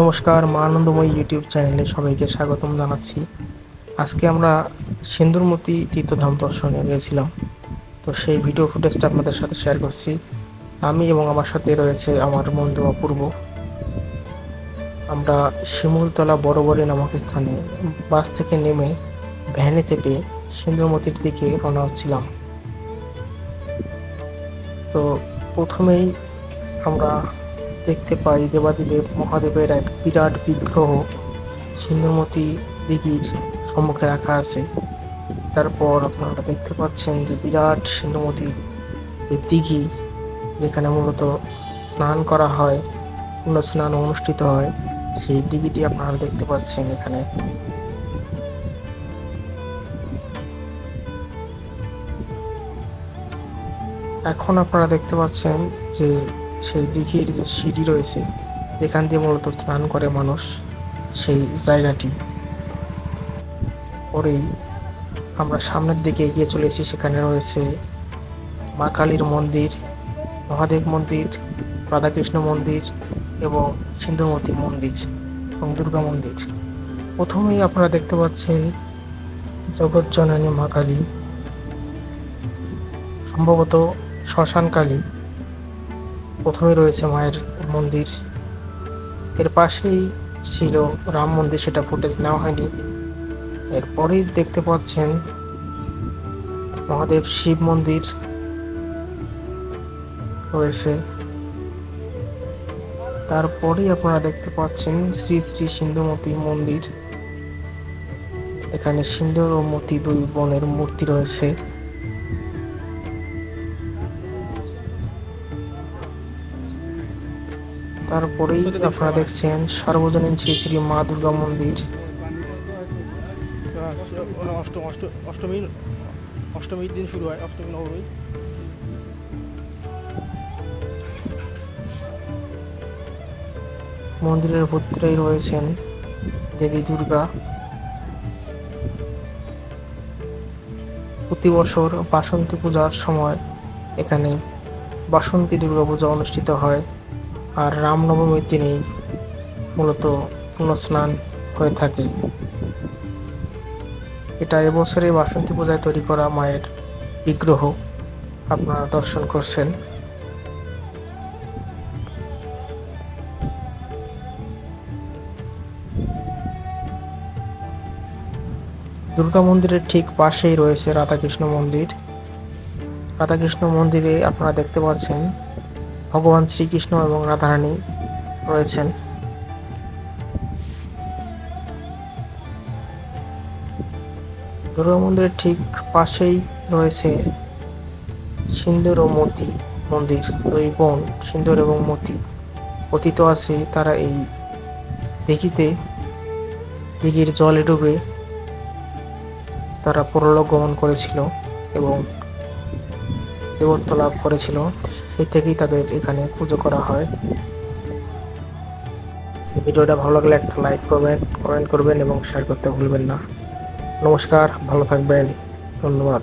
নমস্কার, মা আনন্দময়ী ইউটিউব চ্যানেলে সবাইকে স্বাগতম জানাচ্ছি। আজকে আমরা সিন্দুরমতি তীর্থধাম দর্শনে গিয়েছিলাম। তো সেই ভিডিও ফুটেজটা আপনাদের সাথে শেয়ার করছি। আমি এবং আমার সাথে রয়েছে আমার বন্ধু অপূর্ব। আমরা শিমুলতলা বড়বড়ি নামক স্থানে বাস থেকে নেমে ভ্যানে চেপে সিন্দুরমতির দিকে রওনা হচ্ছিলাম। তো প্রথমেই আমরা দেখতে পাই দেবাদিদেব মহাদেবের এক বিরাট বিগ্রহ সিন্ধুমতি দিঘির সম্মুখে রাখা আছে। তারপর আপনারা দেখতে পাচ্ছেন যে বিরাট সিন্ধুমতি যে দিঘি, যেখানে মূলত স্নান করা হয় পূর্ণ স্নান অনুষ্ঠিত হয়, সেই দিঘিটি আপনারা দেখতে পাচ্ছেন এখানে। এখন আপনারা দেখতে পাচ্ছেন যে সেই দিঘির যে সিঁড়ি রয়েছে। যেখান দিয়ে মূলত স্নান করে মানুষ, সেই জায়গাটি। পরেই আমরা সামনের দিকে এগিয়ে চলেছি, সেখানে রয়েছে মা কালীর মন্দির, মহাদেব মন্দির, রাধাকৃষ্ণ মন্দির এবং সিন্ধুমতি মন্দির এবং দুর্গা মন্দির। প্রথমেই আপনারা দেখতে পাচ্ছেন জগৎজননী মা কালী, সম্ভবত শ্মশানকালী প্রথমে রয়েছে মায়ের মন্দির। এর পাশেই ছিল রাম মন্দির, সেটা ফুটেজ নেওয়া হয়নি। এরপরেই দেখতে পাচ্ছেন মহাদেব শিব মন্দির রয়েছে। তারপরেই আপনারা দেখতে পাচ্ছেন শ্রী শ্রী সিন্ধুমতি মন্দির। এখানে সিন্দুর ও মতি দুই বোনের মূর্তি রয়েছে। তারপরেই আপনারা দেখছেন সার্বজনীন শ্রী শ্রী মা দুর্গা মন্দির। অষ্টম অষ্টমী অষ্টমীর দিন শুরু হয় অষ্টমী নবমী। মন্দিরের ভেতরেই রয়েছেন দেবী দুর্গা। প্রতি বছর বাসন্তী পূজার সময় এখানে বাসন্তী দুর্গা পূজা অনুষ্ঠিত হয়। আর রামনবমীর দিনেই মূলত পুণ্যস্নান হয়ে থাকে। এটা এবছরে বাসন্তী পূজায় তৈরি করা মায়ের বিগ্রহ। আপনারা দর্শন করছেন। দুর্গা মন্দিরের ঠিক পাশেই রয়েছে রাধাকৃষ্ণ মন্দির। রাধাকৃষ্ণ মন্দিরে আপনারা দেখতে পাচ্ছেন ভগবান শ্রীকৃষ্ণ এবং রাধারানী রয়েছেন। দুর্গা মন্দিরের ঠিক পাশেই রয়েছে সিন্দুর ও মতি মন্দির। দুই বোন সিন্দুর এবং মতি অতীত আছে, তারা এই দিঘিতে দিঘির জলে ডুবে তারা পরলোক গমন করেছিল এবং দেবত্ব লাভ করেছিল। সেই থেকেই তাদের এখানে পুজো করা হয়। ভিডিওটা ভালো লাগলে একটা লাইক করবেন কমেন্ট করবেন এবং শেয়ার করতে ভুলবেন না। নমস্কার, ভালো থাকবেন। ধন্যবাদ।